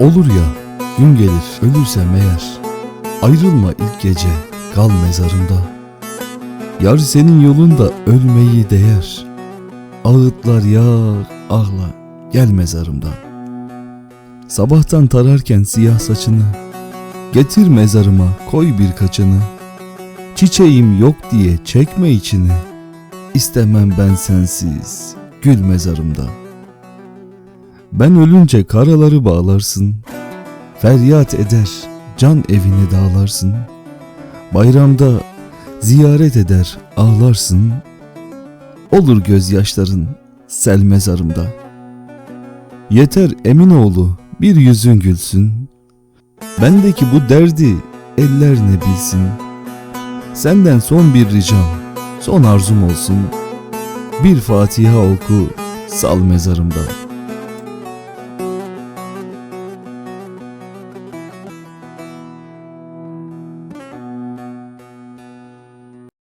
Olur ya gün gelir ölürsem eğer Ayrılma ilk gece kal mezarımda Yar senin yolunda ölmeyi değer. Ağıtlar yağar ağla gel mezarımda. Sabahtan tararken siyah saçını Getir mezarıma koy birkaçını Çiçeğim yok diye çekme içini. İstemem ben sensiz gül mezarımda Ben ölünce karaları bağlarsın. Feryat eder can evini dağlarsın. Bayramda ziyaret eder ağlarsın. Olur gözyaşların sel mezarımda. Yeter Eminoğlu bir yüzün gülsün. Bendeki bu derdi eller ne bilsin? Senden son bir ricam son arzum olsun. Bir Fatiha oku sal mezarımda